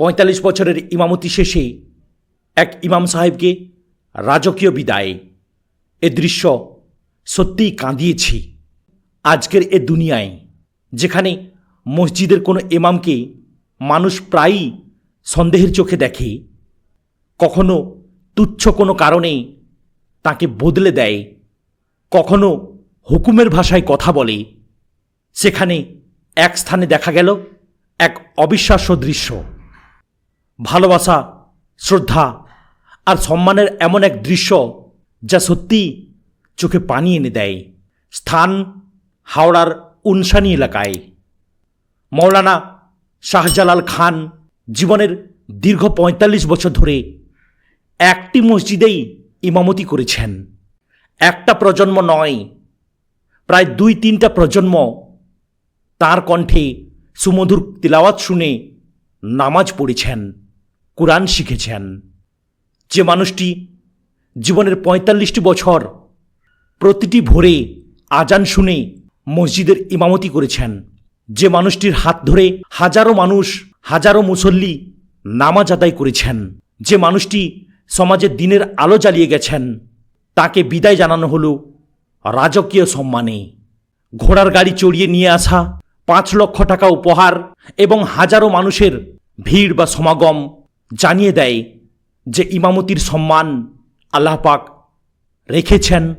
পঁয়তাল্লিশ বছরের ইমামতি শেষে এক ইমাম সাহেবকে রাজকীয় বিদায় এ দৃশ্য সত্যিই কাঁদিয়েছি। আজকের এ দুনিয়ায় যেখানে মসজিদের কোনো ইমামকে মানুষ প্রায়ই সন্দেহের চোখে দেখে, কখনো তুচ্ছ কোনো কারণে তাকে বদলে দেয়, কখনো হুকুমের ভাষায় কথা বলে, সেখানে এক স্থানে দেখা গেল এক অবিশ্বাস্য দৃশ্য। ভালোবাসা, শ্রদ্ধা আর সম্মানের এমন এক দৃশ্য যা সত্যি চোখে পানি এনে দেয়। স্থান হাওড়ার উনসানি এলাকায়। মৌলানা শাহজালাল খান জীবনের দীর্ঘ পঁয়তাল্লিশ বছর ধরে একটি মসজিদেই ইমামতি করেছেন। একটা প্রজন্ম নয়, প্রায় দুই তিনটা প্রজন্ম তার কণ্ঠে সুমধুর তিলাওয়াত শুনে নামাজ পড়েছেন। কোরআন শিখেছেন। যে মানুষটি জীবনের পঁয়তাল্লিশটি বছর প্রতিটি ভোরে আজান শুনে মসজিদের ইমামতি করেছেন। যে মানুষটির হাত ধরে হাজারো মানুষ, হাজারো মুসল্লি নামাজ আদায় করেছেন। যে মানুষটি সমাজের দিনের আলো জ্বালিয়ে গেছেন, তাকে বিদায় জানানো হলো রাজকীয় সম্মানে। ঘোড়ার গাড়ি চড়িয়ে নিয়ে আসা পাঁচ লক্ষ টাকা উপহার এবং হাজারো মানুষের ভিড় বা সমাগম জানিয়ে দেয় যে ইমামতির সম্মান আল্লাহ পাক রেখেছেন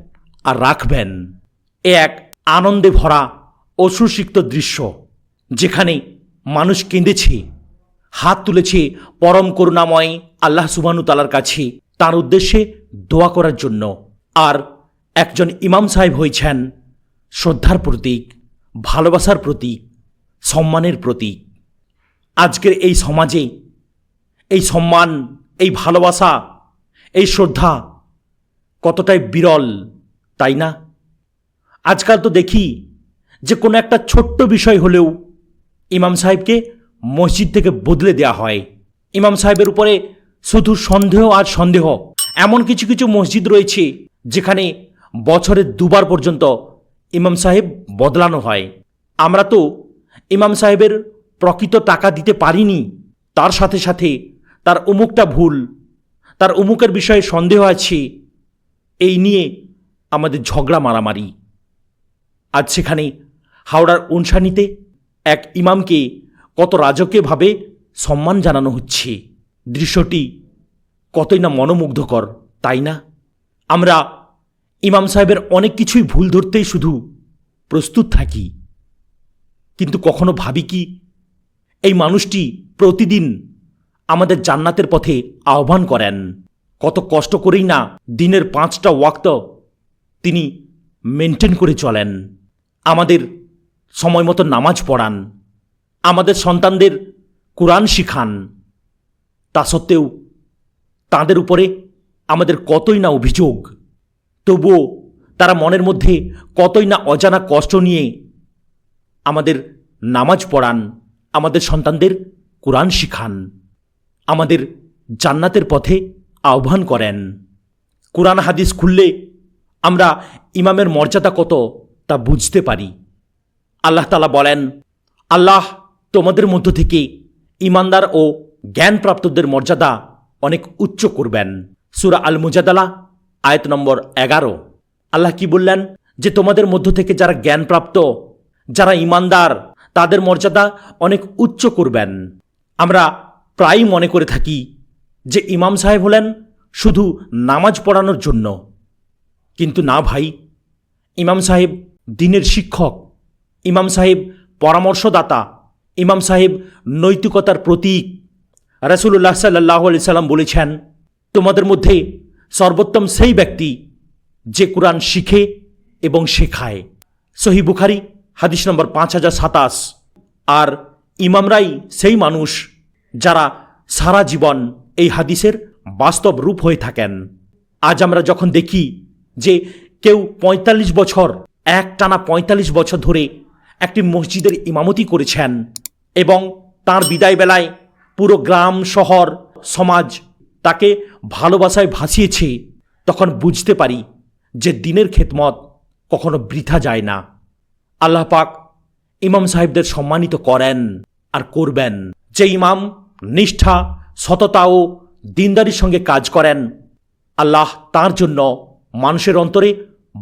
আর রাখবেন। এ এক আনন্দে ভরা অশ্রুসিক্ত দৃশ্য, যেখানে মানুষ কেঁদেছে, হাত তুলেছে পরম করুণাময় আল্লাহ সুবানু তালার কাছে তার উদ্দেশ্যে দোয়া করার জন্য। আর একজন ইমাম সাহেব হয়েছেন শ্রদ্ধার প্রতীক, ভালোবাসার প্রতীক, সম্মানের প্রতীক। আজকের এই সমাজে এই সম্মান, এই ভালোবাসা, এই শ্রদ্ধা কতটাই বিরল, তাই না? আজকাল তো দেখি যে কোনো একটা ছোট্ট বিষয় হলেও ইমাম সাহেবকে মসজিদ থেকে বদলে দেওয়া হয়। ইমাম সাহেবের উপরে শুধু সন্দেহ আর সন্দেহ। এমন কিছু কিছু মসজিদ রয়েছে যেখানে বছরে দুবার পর্যন্ত ইমাম সাহেব বদলানো হয়। আমরা তো ইমাম সাহেবের প্রকৃত টাকা দিতে পারিনি, তার সাথে সাথে তার অমুকটা ভুল, তার অমুকের বিষয়ে সন্দেহ আছে, এই নিয়ে আমাদের ঝগড়া মারামারি। আজ সেখানে হাওড়ার উনসানিতে এক ইমামকে কত রাজকীয়ভাবে সম্মান জানানো হচ্ছে। দৃশ্যটি কতই না মনোমুগ্ধকর, তাই না? আমরা ইমাম সাহেবের অনেক কিছুই ভুল ধরতেই শুধু প্রস্তুত থাকি। কিন্তু কখনো ভাবি কি, এই মানুষটি প্রতিদিন আমাদের জান্নাতের পথে আহ্বান করেন। কত কষ্ট করেই না দিনের পাঁচটা ওয়াক্ত তিনি মেনটেন করে চলেন। আমাদের সময় মতো নামাজ পড়ান। আমাদের সন্তানদের কোরআন শিখান। তা সত্ত্বেও তাদের উপরে আমাদের কতই না অভিযোগ, তবুও তারা মনের মধ্যে কতই না অজানা কষ্ট নিয়ে আমাদের নামাজ পড়ান, আমাদের সন্তানদের কোরআন শিখান। আমাদের জান্নাতের পথে আহ্বান করেন। কোরআন হাদিস খুললে আমরা ইমামের মর্যাদা কত তা বুঝতে পারি। আল্লাহ তালা বলেন, আল্লাহ তোমাদের মধ্য থেকে ইমানদার ও জ্ঞানপ্রাপ্তদের মর্যাদা অনেক উচ্চ করবেন। সুরা আল মুজাদালা আয়ত নম্বর এগারো। আল্লাহ কি বললেন? যে তোমাদের মধ্য থেকে যারা জ্ঞানপ্রাপ্ত, যারা ইমানদার, তাদের মর্যাদা অনেক উচ্চ করবেন। আমরা প্রায়ই মনে করে থাকি যে ইমাম সাহেব হলেন শুধু নামাজ পড়ানোর জন্য। কিন্তু না ভাই, ইমাম সাহেব দিনের শিক্ষক, ইমাম সাহেব পরামর্শদাতা, ইমাম সাহেব নৈতিকতার প্রতীক। রাসুল্লাহ সাল্লাহ আলি সাল্লাম বলেছেন, তোমাদের মধ্যে সর্বোত্তম সেই ব্যক্তি যে কোরআন শিখে এবং শেখায়। সহি বুখারি, হাদিস নম্বর পাঁচ হাজার সাতাশ। আর ইমামরাই সেই মানুষ যারা সারা জীবন এই হাদিসের বাস্তব রূপ হয়ে থাকেন। আজ আমরা যখন দেখি যে কেউ ৪৫ বছর, এক টানা ৪৫ বছর ধরে একটি মসজিদের ইমামতি করেছেন এবং তার বিদায় বেলায় পুরো গ্রাম, শহর, সমাজ তাকে ভালোবাসায় ভাসিয়েছে, তখন বুঝতে পারি যে দিনের খেদমত কখনো বৃথা যায় না। আল্লাহ পাক ইমাম সাহেবদের সম্মানিত করেন আর করবেন। যে ইমাম, নিষ্ঠা, সততা ও দিনদারির সঙ্গে কাজ করেন, আল্লাহ তার জন্য মানুষের অন্তরে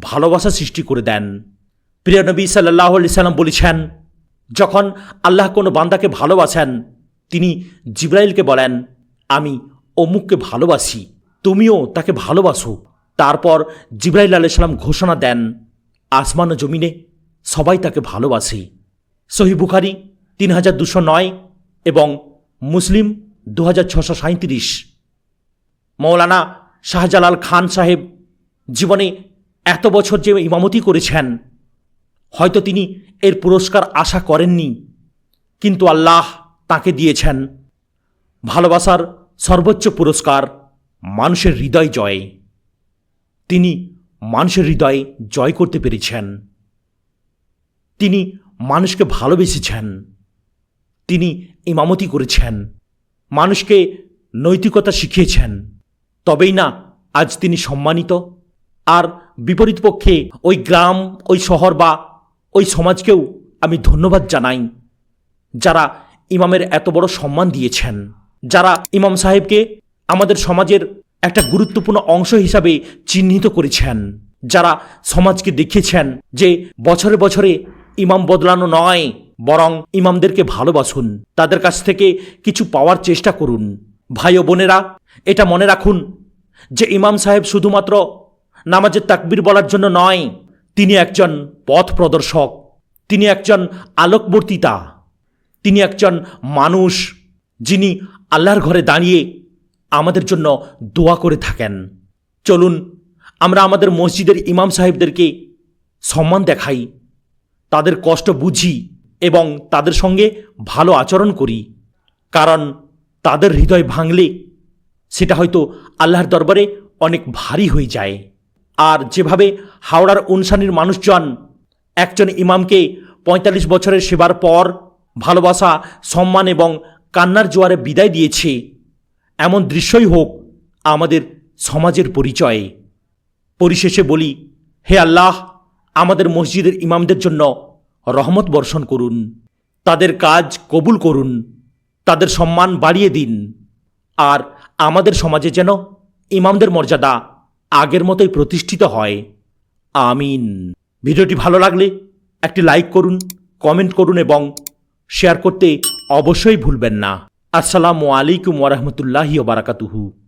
ভালোবাসা সৃষ্টি করে দেন। প্রিয় নবী সাল্লাহ আলি সাল্লাম বলেছেন, যখন আল্লাহ কোনো বান্দাকে ভালোবাসেন, তিনি জিব্রাইলকে বলেন, আমি অমুককে ভালোবাসি, তুমিও তাকে ভালোবাসো। তারপর জিব্রাইল আলাইসাল্লাম ঘোষণা দেন, আসমান জমিনে সবাই তাকে ভালোবাসে। সহি বুখারি তিন হাজার দুশো নয় এবং মুসলিম দু হাজার ছশো সাঁত্রিশ মৌলানা শাহজালাল খান সাহেব জীবনে এত বছর যে ইমামতি করেছেন, হয়তো তিনি এর পুরস্কার আশা করেননি, কিন্তু আল্লাহ তাকে দিয়েছেন। ভালোবাসার সর্বোচ্চ পুরস্কার মানুষের হৃদয় জয়। তিনি মানুষের হৃদয় জয় করতে পেরেছেন। তিনি মানুষকে ভালোবেসেছেন। তিনি ইমামতি করেছেন। মানুষকে নৈতিকতা শিখিয়েছেন। তবেই না আজ তিনি সম্মানিত। আর বিপরীত পক্ষে ওই গ্রাম, ওই শহর বা ওই সমাজকেও আমি ধন্যবাদ জানাই। যারা ইমামের এত বড় সম্মান দিয়েছেন। যারা ইমাম সাহেবকে আমাদের সমাজের একটা গুরুত্বপূর্ণ অংশ হিসাবে চিহ্নিত করেছেন। যারা সমাজকে দেখিয়েছেন যে বছরে বছরে ইমাম বদলানো নয়। বরং ইমামদেরকে ভালোবাসুন, তাদের কাছ থেকে কিছু পাওয়ার চেষ্টা করুন। ভাই ও বোনেরা, এটা মনে রাখুন যে ইমাম সাহেব শুধুমাত্র নামাজের তাকবির বলার জন্য নয়, তিনি একজন পথ প্রদর্শক, তিনি একজন আলোকবর্তিতা, তিনি একজন মানুষ যিনি আল্লাহর ঘরে দাঁড়িয়ে আমাদের জন্য দোয়া করে থাকেন। চলুন, আমরা আমাদের মসজিদের ইমাম সাহেবদেরকে সম্মান দেখাই, তাদের কষ্ট বুঝি এবং তাদের সঙ্গে ভালো আচরণ করি। কারণ তাদের হৃদয় ভাঙলে সেটা হয়তো আল্লাহর দরবারে অনেক ভারী হয়ে যায়। আর যেভাবে হাওড়ার উনসানির মানুষজন একজন ইমামকে পঁয়তাল্লিশ বছরের সেবার পর ভালোবাসা, সম্মান এবং কান্নার জোয়ারে বিদায় দিয়েছে, এমন দৃশ্যই হোক আমাদের সমাজের পরিচয়। পরিশেষে বলি, হে আল্লাহ, আমাদের মসজিদের ইমামদের জন্য রহমত বর্ষণ করুন। তাদের কাজ কবুল করুন। তাদের সম্মান বাড়িয়ে দিন। আর আমাদের সমাজে যেন ইমামদের মর্যাদা আগের মতোই প্রতিষ্ঠিত হয়। আমিন। ভিডিওটি ভালো লাগলে একটি লাইক করুন, কমেন্ট করুন এবং শেয়ার করতে অবশ্যই ভুলবেন না। আসসালামু আলাইকুম ওরহমতুল্লাহি বারাকাতুহু।